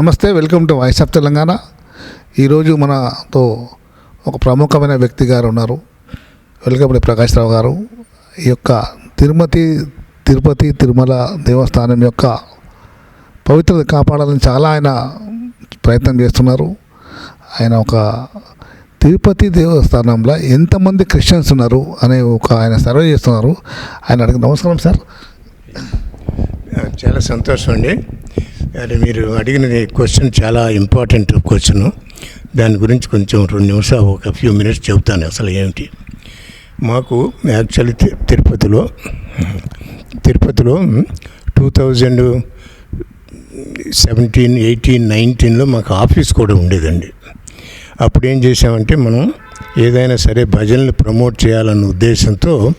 నమస్తే welcome to voice of Telangana. ఈరోజు మనతో ఒక ప్రముఖమైన వ్యక్తి గారు ఉన్నారు. వెల్కమ్ ప్రకాష్ రావు గారు. ఈ యొక్క తిరుమతి తిరుపతి తిరుమల దేవస్థానం యొక్క పవిత్రత కాపాడాలని చాలా ఆయన ప్రయత్నం చేస్తున్నారు. ఆయన ఒక తిరుపతి దేవస్థానంలో ఎంతమంది క్రిస్టియన్స్ ఉన్నారు అనే ఒక ఆయన సర్వే చేస్తున్నారు. ఆయన అడిగి నమస్కారం సార్. చాలా సంతోషం అండి. అది మీరు అడిగిన క్వశ్చన్ చాలా ఇంపార్టెంట్ క్వశ్చన్ దాని గురించి కొంచెం రెండు నిమిషాలు ఒక ఫ్యూ మినిట్స్ చెబుతాను అసలు ఏమిటి? మాకు యాక్చువల్లీ తి- తిరుపతిలో తిరుపతిలో టూ థౌజండ్ సెవెంటీన్ ఎయిటీన్ నైన్టీన్లో మాకు ఆఫీస్ కూడా ఉండేదండి. అప్పుడు ఏం చేసామంటే మనం ఏదైనా సరే భజనలు ప్రమోట్ చేయాలన్న ఉద్దేశంతో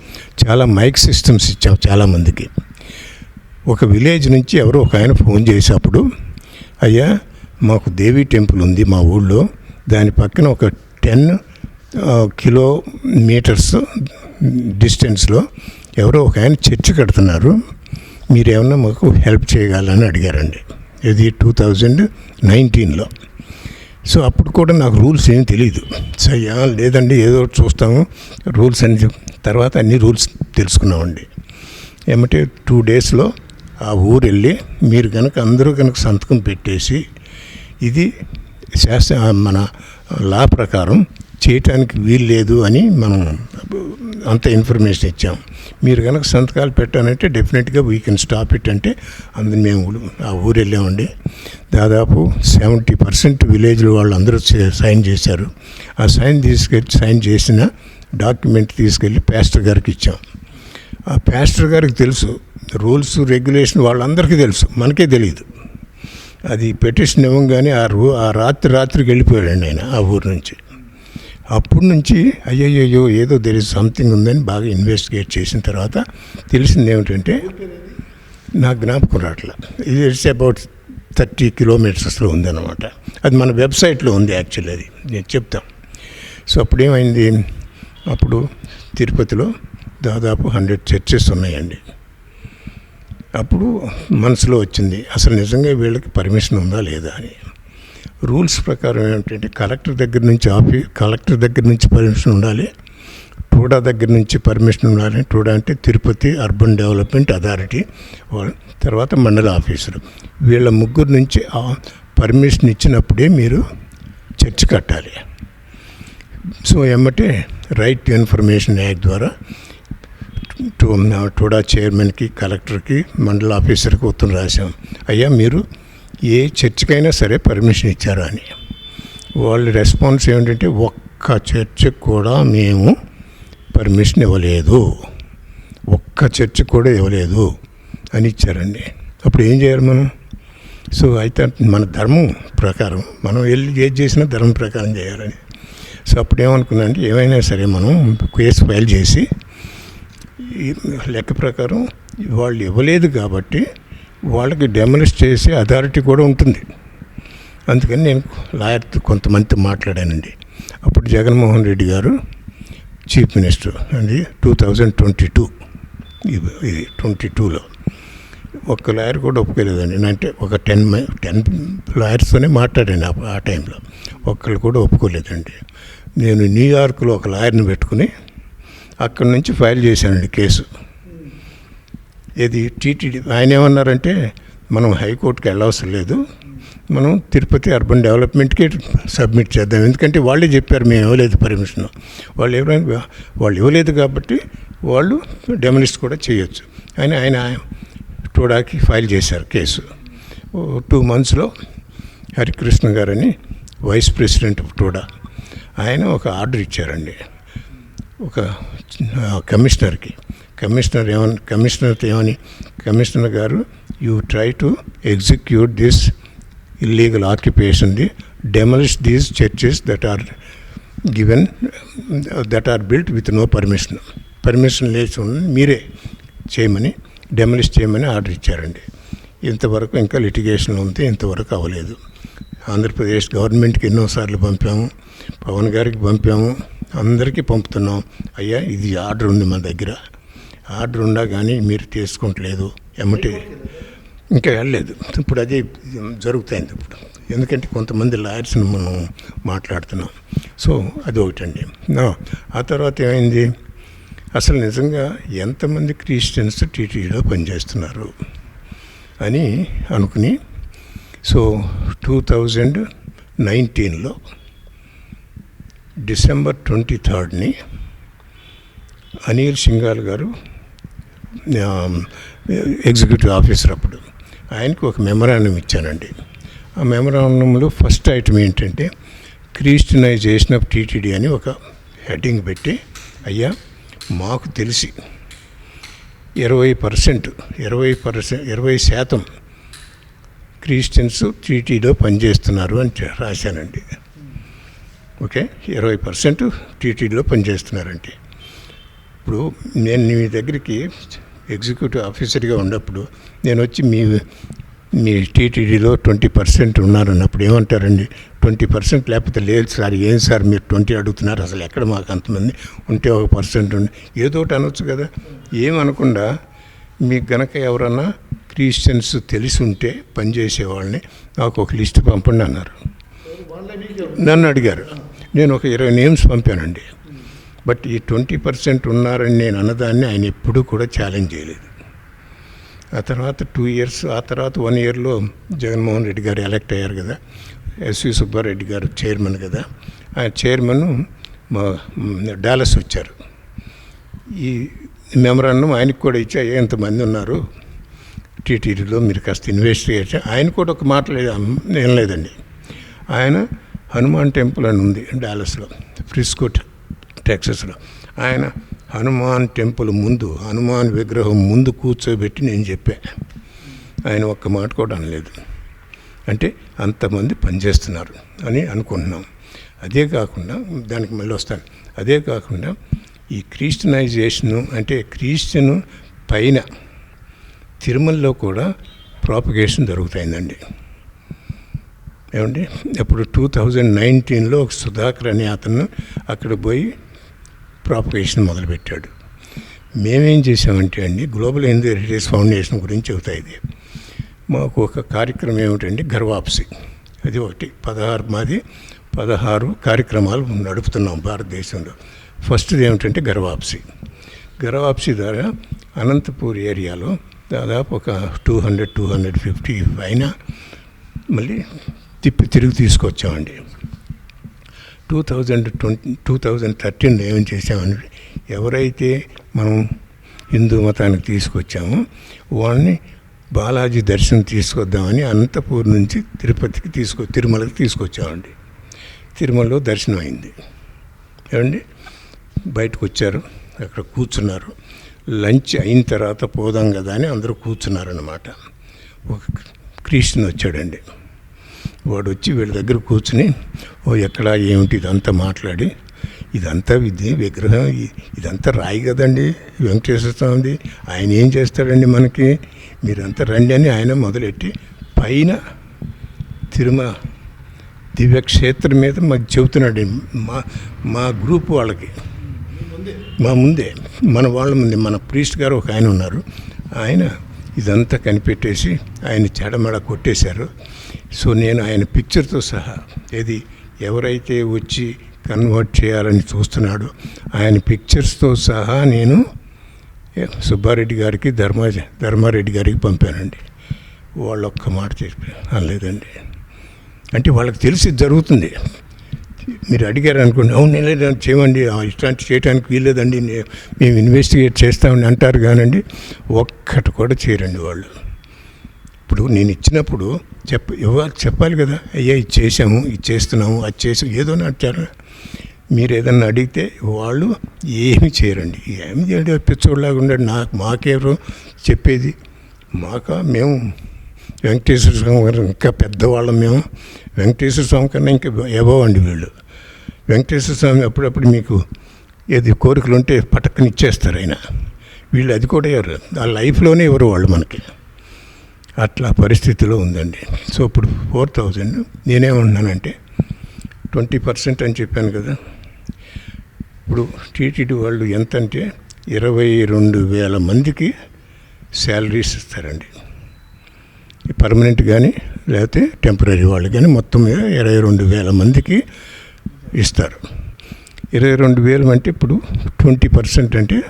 చాలా మైక్ సిస్టమ్స్ ఇచ్చాం చాలామందికి. ఒక విలేజ్ నుంచి ఎవరో ఒక ఆయన ఫోన్ చేసేటప్పుడు అయ్యా మాకు దేవి టెంపుల్ ఉంది మా ఊళ్ళో. దాని పక్కన ఒక టెన్ కిలోమీటర్స్ డిస్టెన్స్లో ఎవరో ఒక ఆయన చర్చి కడుతున్నారు. మీరేమన్నా మాకు హెల్ప్ చేయగలని అడిగారండి. ఇది టూ థౌజండ్ నైన్టీన్లో. సో అప్పుడు కూడా నాకు రూల్స్ ఏం తెలియదు సయ్యా లేదండి ఏదో చూస్తాము. రూల్స్ అని తర్వాత అన్ని రూల్స్ తెలుసుకున్నామండి. ఏమంటే టూ డేస్లో ఆ ఊరు వెళ్ళి మీరు కనుక అందరూ కనుక సంతకం పెట్టేసి ఇది శాస్త్ర మన లా ప్రకారం చేయటానికి వీలు లేదు అని మనం అంత ఇన్ఫర్మేషన్ ఇచ్చాం. మీరు కనుక సంతకాలు పెట్టానంటే డెఫినెట్గా వీ కెన్ స్టాప్ ఇట్ అంటే అందులో మేము ఆ ఊరు వెళ్ళామండి దాదాపు సెవెంటీ పర్సెంట్ విలేజ్లో వాళ్ళు అందరూ సైన్ చేశారు. ఆ సైన్ తీసుకెళ్ళి సైన్ చేసిన డాక్యుమెంట్ తీసుకెళ్ళి పాస్టర్ గారికి ఇచ్చాం. ఆ పాస్టర్ గారికి తెలుసు రూల్స్ రెగ్యులేషన్ వాళ్ళందరికీ తెలుసు. మనకే తెలియదు అది పెటిషన్ ఇవ్వగానే ఆ రూ ఆ రాత్రి రాత్రికి వెళ్ళిపోయాడండి ఆయన ఆ ఊరు నుంచి. అప్పటి నుంచి అయ్యయ్యో ఏదో దెర్ ఇస్ సంథింగ్ ఉందని బాగా ఇన్వెస్టిగేట్ చేసిన తర్వాత తెలిసింది ఏమిటంటే నాకు జ్ఞాపకం రావట్లా. ఇది ఇట్స్ అబౌట్ థర్టీ కిలోమీటర్స్లో ఉందన్నమాట. అది మన వెబ్సైట్లో ఉంది యాక్చువల్లీ అది. నేను చెప్తాం. సో అప్పుడు ఏమైంది అప్పుడు తిరుపతిలో దాదాపు హండ్రెడ్ చర్చెస్ ఉన్నాయండి. అప్పుడు మనసులో వచ్చింది అసలు నిజంగా వీళ్ళకి పర్మిషన్ ఉందా లేదా అని. రూల్స్ ప్రకారం ఏమిటంటే కలెక్టర్ దగ్గర నుంచి ఆఫీ కలెక్టర్ దగ్గర నుంచి పర్మిషన్ ఉండాలి టూడా దగ్గర నుంచి పర్మిషన్ ఉండాలి. టూడా అంటే తిరుపతి అర్బన్ డెవలప్మెంట్ అథారిటీ వాళ్ళ తర్వాత మండల ఆఫీసులు. వీళ్ళ ముగ్గురు నుంచి పర్మిషన్ ఇచ్చినప్పుడే మీరు చర్చ్ కట్టాలి. సో ఏమంటే రైట్ టు ఇన్ఫర్మేషన్ యాక్ట్ ద్వారా టూడా చైర్మన్కి కలెక్టర్కి మండల ఆఫీసర్కి ఉత్తరం రాశాం. అయ్యా మీరు ఏ చర్చికైనా సరే పర్మిషన్ ఇచ్చారా? అని. వాళ్ళ రెస్పాన్స్ ఏమిటంటే ఒక్క చర్చికి కూడా మేము పర్మిషన్ ఇవ్వలేదు. ఒక్క చర్చికి కూడా ఇవ్వలేదు అని ఇచ్చారండి. అప్పుడు ఏం చేయాలి మనం? సో అయితే మన ధర్మం ప్రకారం మనం వెళ్ళి ఏది చేసినా ధర్మం ప్రకారం చేయాలని. సో అప్పుడు ఏమనుకున్నా అంటే ఏమైనా సరే మనం కేసు ఫైల్ చేసి ఈ లెక్క ప్రకారం వాళ్ళు ఇవ్వలేదు కాబట్టి వాళ్ళకి డెమలిష్ చేసే అథారిటీ కూడా ఉంటుంది. అందుకని నేను లాయర్తో కొంతమందితో మాట్లాడానండి. అప్పుడు జగన్మోహన్ రెడ్డి గారు చీఫ్ మినిస్టర్ అది టూ థౌజండ్ ట్వంటీ టూ ఇది ట్వంటీ టూలో. ఒక్క లాయర్ కూడా ఒప్పుకోలేదండి. అంటే ఒక టెన్ టెన్ లాయర్స్తోనే మాట్లాడాను ఆ- టైంలో. ఒక్కళ్ళు కూడా ఒప్పుకోలేదండి. నేను న్యూయార్క్లో ఒక లాయర్ని పెట్టుకుని అక్కడి నుంచి ఫైల్ చేశానండి కేసు. ఇది టీటీడీ ఆయన ఏమన్నారంటే మనం హైకోర్టుకి వెళ్ళవసరం లేదు. మనం తిరుపతి అర్బన్ డెవలప్మెంట్కి సబ్మిట్ చేద్దాం. ఎందుకంటే వాళ్ళే చెప్పారు మేము ఇవ్వలేదు పర్మిషన్. వాళ్ళు ఎవరైనా వాళ్ళు ఇవ్వలేదు కాబట్టి వాళ్ళు డెమలిస్ట్ కూడా చేయొచ్చు అని ఆయన టూడాకి ఫైల్ చేశారు కేసు. టూ మంత్స్లో హరికృష్ణ గారని వైస్ ప్రెసిడెంట్ టూడా ఆయన ఒక ఆర్డర్ ఇచ్చారండి. ఒక కమిషనర్కి. కమిషనర్ ఏమని కమిషనర్ ఏమని కమిషనర్ గారు you try to execute this illegal occupation the demolish these churches that are given that are built with no permission. Permission లేచి మీరే చేయమని డెమలిష్ చేయమని ఆర్డర్ ఇచ్చారండి. ఇంతవరకు ఇంకా లిటిగేషన్ ఉంది ఇంతవరకు అవ్వలేదు. ఆంధ్రప్రదేశ్ గవర్నమెంట్కి ఎన్నోసార్లు పంపాము పవన్ గారికి పంపాము అందరికీ పంపుతున్నాం. అయ్యా ఇది ఆర్డర్ ఉంది మన దగ్గర. ఆర్డర్ ఉండా కానీ మీరు తీసుకుంటలేదు. ఎమ్మటి ఇంకా వెళ్ళలేదు. ఇప్పుడు అదే జరుగుతుంది ఇప్పుడు. ఎందుకంటే కొంతమంది లాయర్స్ని మనం మాట్లాడుతున్నాం. సో అది ఒకటండి. ఆ తర్వాత ఏమైంది? అసలు నిజంగా ఎంతమంది క్రిస్టియన్స్ టీటీడీలో పనిచేస్తున్నారు అని అనుకుని సో టూ థౌజండ్ నైన్టీన్లో డిసెంబర్ ట్వంటీ థర్డ్ని అనిల్ సింగాల్ గారు ఎగ్జిక్యూటివ్ ఆఫీసర్ అప్పుడు. ఆయనకు ఒక మెమరాండం ఇచ్చానండి. ఆ మెమరాండంలో ఫస్ట్ ఐటమ్ ఏంటంటే క్రిస్టియనైజేషన్ ఆఫ్ టీటీడీ అని ఒక హెడ్డింగ్ పెట్టి అయ్యా మాకు తెలిసి ఇరవై పర్సెంట్ ఇరవై పర్సెంట్ ఇరవై శాతం క్రిస్టియన్స్ టీటీలో పనిచేస్తున్నారు అని రాశానండి. ఓకే ఇరవై పర్సెంట్ టీటీడీలో పనిచేస్తున్నారంటే ఇప్పుడు నేను మీ దగ్గరికి ఎగ్జిక్యూటివ్ ఆఫీసర్గా ఉన్నప్పుడు నేను వచ్చి మీ మీ టీటీడీలో ట్వంటీ పర్సెంట్ ఉన్నారన్నప్పుడు ఏమంటారండి? ట్వంటీ పర్సెంట్ లేకపోతే లేదు సార్ ఏం సార్ మీరు ట్వంటీ అడుగుతున్నారు? అసలు ఎక్కడ మాకు అంతమంది ఉంటే ఒక పర్సెంట్ ఉండి ఏదో ఒకటి అనొచ్చు కదా. ఏమనకుండా మీకు గనక ఎవరన్నా క్రిస్టియన్స్ తెలిసి ఉంటే పనిచేసేవాళ్ళని నాకు ఒక లిస్ట్ పంపండి అన్నారు. నన్ను అడిగారు. నేను ఒక ఇరవై నేమ్స్ పంపానండి. బట్ ఈ ట్వంటీ పర్సెంట్ ఉన్నారని నేను అన్నదాన్ని ఆయన ఎప్పుడూ కూడా ఛాలెంజ్ చేయలేదు. ఆ తర్వాత టూ ఇయర్స్ ఆ తర్వాత వన్ ఇయర్లో జగన్మోహన్ రెడ్డి గారు ఎలక్ట్ అయ్యారు కదా. ఎస్వి సుబ్బారెడ్డి గారు చైర్మన్ కదా. ఆ చైర్మన్ మా డాలస్ వచ్చారు. ఈ మెమరాండం ఆయనకు కూడా ఇచ్చా ఎంతమంది ఉన్నారు? టీటీడీలో మీరు కాస్త ఇన్వెస్టిగేట్ ఆయన కూడా ఒక మాట లేదు ఏం లేదండి. ఆయన హనుమాన్ టెంపుల్ అని ఉంది డాలస్లో ఫ్రిస్కో టెక్సస్లో. ఆయన హనుమాన్ టెంపుల్ ముందు హనుమాన్ విగ్రహం ముందు కూర్చోబెట్టి నేను చెప్పా. ఆయన ఒక్క మాట కూడా అనలేదు. అంటే అంతమంది పనిచేస్తున్నారు అని అనుకుంటున్నాం. అదే కాకుండా దానికి మళ్ళీ వస్తాను. అదే కాకుండా ఈ క్రిస్టియనైజేషను అంటే క్రిస్టియన్ పైన తిరుమలలో కూడా ప్రాపగేషన్ జరుగుతుందండి ఏమండి? ఇప్పుడు టూ థౌజండ్ నైన్టీన్లో ఒక సుధాకర్ అనే అతను అక్కడ పోయి ప్రాపగేషన్ మొదలుపెట్టాడు. మేమేం చేసామంటే అండి గ్లోబల్ హిందూ హెరిటేజ్ ఫౌండేషన్ గురించి చెబుతాయి ఇది. మాకు ఒక కార్యక్రమం ఏమిటంటే గర్వాప్సి అది ఒకటి. పదహారు మాది పదహారు కార్యక్రమాలు నడుపుతున్నాం భారతదేశంలో. ఫస్ట్ది ఏమిటంటే గర్వాప్సి గర్వాప్సి ద్వారా అనంతపూర్ ఏరియాలో దాదాపు ఒక two hundred two hundred fifty పైన మళ్ళీ తిప్పి తిరిగి తీసుకొచ్చామండి. Two thousand twenty two thousand థర్టీన్లో ఏం చేసామంటే ఎవరైతే మనం హిందూ మతానికి తీసుకొచ్చామో వాళ్ళని బాలాజీ దర్శనం తీసుకొద్దామని అనంతపూర్ నుంచి తిరుపతికి తీసుకొ తిరుమలకి తీసుకొచ్చామండి. తిరుమలలో దర్శనం అయింది. ఏమండి? బయటకు వచ్చారు అక్కడ కూర్చున్నారు. లంచ్ అయిన తర్వాత పోదాం కదా అని అందరూ కూర్చున్నారన్నమాట. ఒక క్రిస్టియన్ వచ్చాడండి. వాడు వచ్చి వీళ్ళ దగ్గర కూర్చుని ఓ ఎక్కడ ఏమిటి ఇదంతా? మాట్లాడి ఇదంతా ఇది విగ్రహం ఇదంతా రాయి కదండి వెంకటేశ్వర స్వామిది. ఆయన ఏం చేస్తాడండి మనకి? మీరంతా రండి అని ఆయన మొదలెట్టి పైన తిరుమల దివ్యక్షేత్రం మీద మాకు చెబుతున్నాడు మా మా గ్రూప్ వాళ్ళకి. మా ముందే మన వాళ్ళ ముందే మన ప్రీస్ట్ గారు ఒక ఆయన ఉన్నారు. ఆయన ఇదంతా కనిపెట్టేసి ఆయన చెడమడ కొట్టేశారు. సో నేను ఆయన పిక్చర్తో సహా ఏది ఎవరైతే వచ్చి కన్వర్ట్ చేయాలని చూస్తున్నాడో ఆయన పిక్చర్స్తో సహా నేను సుబ్బారెడ్డి గారికి ధర్మ ధర్మారెడ్డి గారికి పంపానండి. వాళ్ళు ఒక్క మాట చెప్పి అనలేదండి. అంటే వాళ్ళకి తెలిసి జరుగుతుంది. మీరు అడిగారు అనుకోండి అవును నేను లేదు చేయమండి ఇట్లాంటి చేయడానికి వీల్లేదండి నే- మేము ఇన్వెస్టిగేట్ చేస్తామని అంటారు కానండి ఒక్కటి కూడా చేయరండి వాళ్ళు. ఇప్పుడు నేను ఇచ్చినప్పుడు చెప్ప ఇవ్వాలి చెప్పాలి కదా అయ్యా ఇది చేసాము ఇది చేస్తున్నాము అది చేసాము ఏదో నచ్చారు మీరు ఏదన్నా అడిగితే వాళ్ళు ఏమి చేయరండి. ఏమి చేయడం పిచ్చోళ్ళలాగా ఉండండి నాకు మాకెవరు చెప్పేది? మాక మేము వెంకటేశ్వర స్వామి గారు ఇంకా పెద్దవాళ్ళం మేము. వెంకటేశ్వర స్వామి కన్నా ఇంకా ఎబవ్ అండి వీళ్ళు. వెంకటేశ్వర స్వామి అప్పుడప్పుడు మీకు ఏది కోరికలు ఉంటే పటక్కని ఇచ్చేస్తారు ఆయన. వీళ్ళు అది కూడా ఎవరు ఆ లైఫ్లోనే ఎవరు వాళ్ళు మనకి. అట్లా పరిస్థితిలో ఉందండి. సో ఇప్పుడు ఫోర్ థౌజండ్ నేనేమంటున్నానంటే ట్వంటీ పర్సెంట్ అని చెప్పాను కదా. ఇప్పుడు టీటీడీ వాళ్ళు ఎంతంటే ఇరవై రెండు వేల మందికి శాలరీస్ ఇస్తారండి. పర్మనెంట్ కానీ లేకపోతే టెంపరీ వాళ్ళు కానీ మొత్తం మీద ఇరవై రెండు వేల మందికి ఇస్తారు. ఇరవై రెండు వేలు అంటే ఇప్పుడు ట్వంటీ పర్సెంట్ అంటే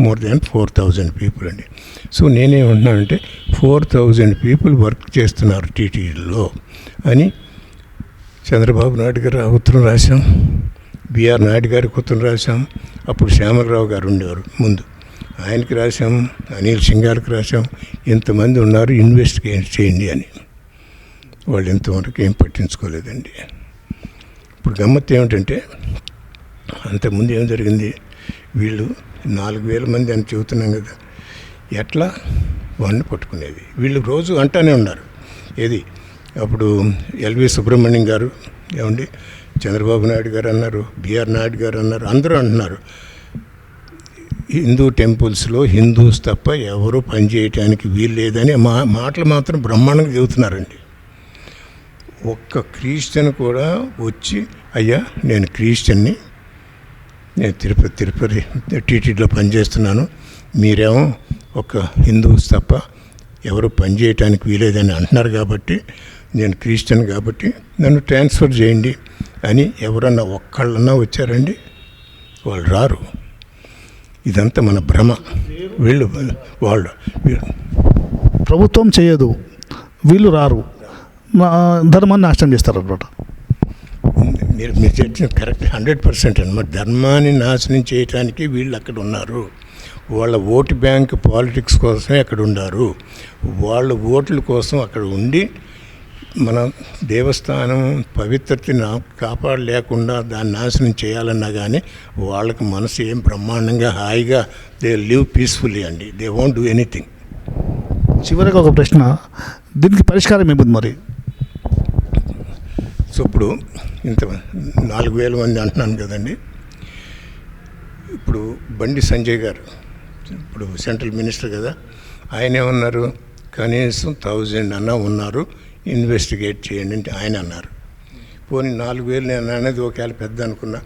more than four thousand people అండి. సో నేనేమంటున్నానంటే ఫోర్ థౌజండ్ పీపుల్ వర్క్ చేస్తున్నారు టీటీడీలో అని చంద్రబాబు నాయుడు గారు ఉత్తరం రాశాం. బిఆర్ నాయుడు గారికి ఉత్తరం రాశాం. అప్పుడు శ్యామలరావు గారు ఉండేవారు ముందు. ఆయనకి రాశాం అనిల్ సింగార్కి రాశాం. ఇంతమంది ఉన్నారు ఇన్వెస్టిగేట్ చేయండి అని. వాళ్ళు ఇంతవరకు ఏం పట్టించుకోలేదండి. ఇప్పుడు గమ్మత్తు ఏమిటంటే అంతకుముందు ఏం జరిగింది? వీళ్ళు నాలుగు వేల మంది అని చెబుతున్నాం కదా. ఎట్లా? వాడిని పట్టుకునేది. వీళ్ళు రోజు అంటానే ఉన్నారు. ఏది? అప్పుడు ఎల్వి సుబ్రహ్మణ్యం గారు ఏమండి? చంద్రబాబు నాయుడు గారు అన్నారు బిఆర్ నాయుడు గారు అన్నారు అందరూ అంటున్నారు. హిందూ టెంపుల్స్లో హిందూస్ తప్ప ఎవరు పనిచేయటానికి వీలు లేదని మా మాటలు మాత్రం బ్రహ్మాండంగా చెబుతున్నారండి. ఒక్క క్రిస్టియన్ కూడా వచ్చి అయ్యా నేను క్రిస్టియన్ని నేను తిరుపతి తిరుపతి టీటీడీలో పనిచేస్తున్నాను. మీరేమో ఒక హిందూస్ తప్ప ఎవరు పనిచేయటానికి వీలేదని అంటున్నారు కాబట్టి నేను క్రిస్టియన్ కాబట్టి నన్ను ట్రాన్స్ఫర్ చేయండి అని ఎవరన్నా ఒక్కళ్ళన్నా వచ్చారండి. వాళ్ళు రారు. ఇదంతా మన భ్రమ. వీళ్ళు వాళ్ళు ప్రభుత్వం చేయదు. వీళ్ళు రారు. ధర్మాన్ని నాశనం చేస్తారు అనమాట మీరు మీరు చెప్పిన కరెక్ట్ హండ్రెడ్ పర్సెంట్ అనమాట. ధర్మాన్ని నాశనం చేయటానికి వీళ్ళు అక్కడ ఉన్నారు. వాళ్ళ ఓటు బ్యాంక్ పాలిటిక్స్ కోసమే అక్కడ ఉన్నారు వాళ్ళ ఓట్ల కోసం అక్కడ ఉండి మన దేవస్థానం పవిత్రతని కాపాడలేకుండా దాన్ని నాశనం చేయాలన్నా కానీ వాళ్ళకి మనసు ఏం బ్రహ్మాండంగా హాయిగా దే లివ్ పీస్ఫుల్లీ అండి. They won't do anything. చివరికి ఒక ప్రశ్న. దీనికి పరిష్కారం ఏముంది మరి? సో ఇప్పుడు ఇంత నాలుగు వేల మంది అంటున్నాను కదండి. ఇప్పుడు బండి సంజయ్ గారు ఇప్పుడు సెంట్రల్ మినిస్టర్ కదా ఆయన ఏమన్నారు కనీసం థౌజండ్ అన్న ఉన్నారు. ఇన్వెస్టిగేట్ చేయండి అంటే ఆయన అన్నారు. పోనీ నాలుగు వేలు నేను అనేది ఒకవేళ పెద్ద అనుకున్నా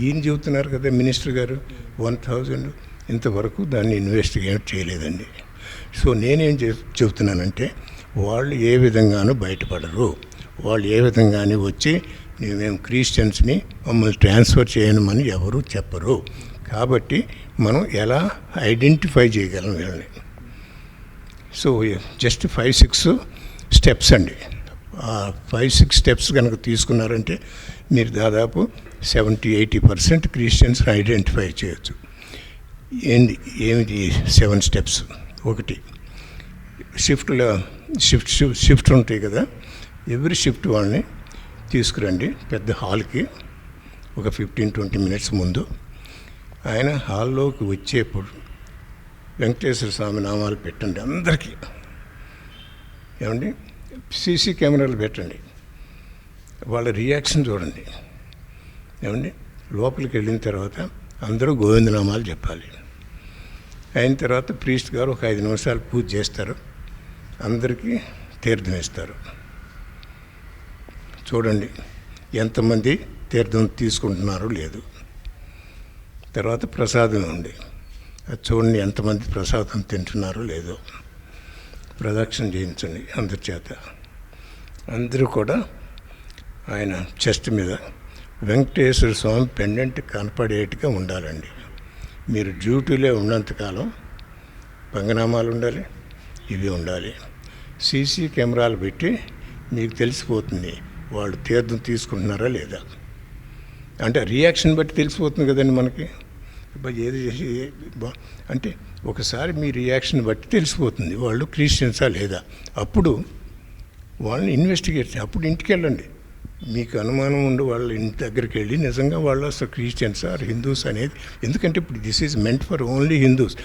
ఈయన చెబుతున్నారు కదా మినిస్టర్ గారు వన్ థౌజండ్. ఇంతవరకు దాన్ని ఇన్వెస్టిగేట్ చేయలేదండి. సో నేనేం చెబుతున్నానంటే వాళ్ళు ఏ విధంగానూ బయటపడరు. వాళ్ళు ఏ విధంగానే వచ్చి మేము క్రిస్టియన్స్ని మమ్మల్ని ట్రాన్స్ఫర్ చేయనమని ఎవరు చెప్పరు. కాబట్టి మనం ఎలా ఐడెంటిఫై చేయగలం వీళ్ళని? So just five six steps అండి. ఆ ఫైవ్ సిక్స్ స్టెప్స్ కనుక తీసుకున్నారంటే మీరు దాదాపు seventy eighty percent Christians identify చేయొచ్చు. ఏంది ఏమిటి సెవెన్ స్టెప్స్? ఒకటి షిఫ్ట్లో షిఫ్ట్ షిఫ్ట్ ఉంటాయి కదా? ఎవ్రీ షిఫ్ట్ వాళ్ళని తీసుకురండి పెద్ద హాల్కి ఒక ఫిఫ్టీన్ ట్వంటీ మినిట్స్ ముందు. ఆయన హాల్లోకి వచ్చేప్పుడు వెంకటేశ్వర స్వామి నామాలు పెట్టండి అందరికీ. ఏమండి? సీసీ కెమెరాలు పెట్టండి. వాళ్ళ రియాక్షన్ చూడండి. ఏమండి? లోపలికి వెళ్ళిన తర్వాత అందరూ గోవిందనామాలు చెప్పాలి. అయిన తర్వాత ప్రీస్ట్ గారు ఒక ఐదు నిమిషాలు పూజ చేస్తారు. అందరికీ తీర్థం ఇస్తారు. చూడండి ఎంతమంది తీర్థం తీసుకుంటున్నారో లేదు. తర్వాత ప్రసాదం ఉంది. అది చూడండి ఎంతమంది ప్రసాదం తింటున్నారో లేదో. ప్రదక్షిణ చేయించండి అందరి చేత అందరూ కూడా ఆయన చెస్ట్ మీద వెంకటేశ్వర స్వామి పెండెంట్ కనపడేట్టుగా ఉండాలండి. మీరు డ్యూటీలో ఉన్నంతకాలం పంగనామాలు ఉండాలి ఇవి ఉండాలి. సీసీ కెమెరాలు పెట్టి మీకు తెలిసిపోతుంది వాళ్ళు తీర్థం తీసుకుంటున్నారా లేదా? అంటే రియాక్షన్ బట్టి తెలిసిపోతుంది కదండి మనకి. ఏది చేసి అంటే ఒకసారి మీ రియాక్షన్ బట్టి తెలిసిపోతుంది. వాళ్ళు క్రిస్టియన్సా లేదా? అప్పుడు వాళ్ళని ఇన్వెస్టిగేట్ అప్పుడు ఇంటికి వెళ్ళండి. మీకు అనుమానం ఉండి వాళ్ళ ఇంటి దగ్గరికి వెళ్ళి నిజంగా వాళ్ళు అసలు క్రిస్టియన్స్ ఆర్ హిందూస్ అనేది? ఎందుకంటే ఇప్పుడు this is meant for only Hindus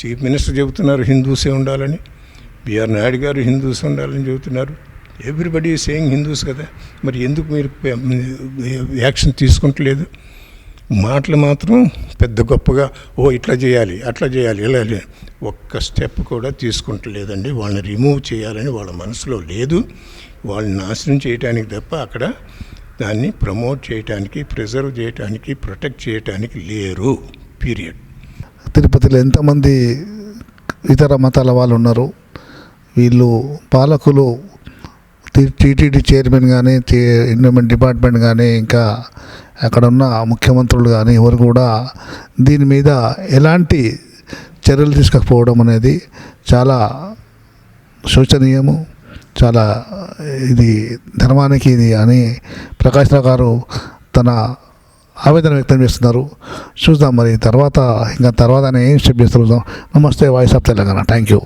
chief minister చెబుతున్నారు హిందూసే ఉండాలని. బిఆర్ నాయుడు గారు హిందూస్ ఉండాలని చెబుతున్నారు. ఎవ్రీబడి సేయింగ్ హిందూస్ కదా. మరి ఎందుకు మీరు యాక్షన్ తీసుకుంటలేదు? మాటలు మాత్రం పెద్ద గొప్పగా ఓ ఇట్లా చేయాలి అట్లా చేయాలి ఇలా ఒక్క స్టెప్ కూడా తీసుకుంటలేదండి. వాళ్ళని రిమూవ్ చేయాలని వాళ్ళ మనసులో లేదు. వాళ్ళని నాశనం చేయడానికి తప్ప అక్కడ దాన్ని ప్రమోట్ చేయటానికి ప్రిజర్వ్ చేయటానికి ప్రొటెక్ట్ చేయటానికి లేరు. పీరియడ్. తిరుపతిలో ఎంతమంది ఇతర మతాల వాళ్ళు ఉన్నారు? వీళ్ళు పాలకులు టీటీడీ చైర్మన్ కానీ ఎన్విరాన్మెంట్ డిపార్ట్మెంట్ కానీ ఇంకా అక్కడ ఉన్న ముఖ్యమంత్రులు కానీ ఎవరు కూడా దీని మీద ఎలాంటి చర్యలు తీసుకపోవడం అనేది చాలా శోచనీయము చాలా ఇది ధర్మానికి ఇది అని ప్రకాష్ రావు గారు తన ఆవేదన వ్యక్తం చేస్తున్నారు. చూద్దాం మరి తర్వాత ఇంకా తర్వాత ఏం స్టెప్ చేస్తారు చూద్దాం. నమస్తే voice of Telangana. Thank you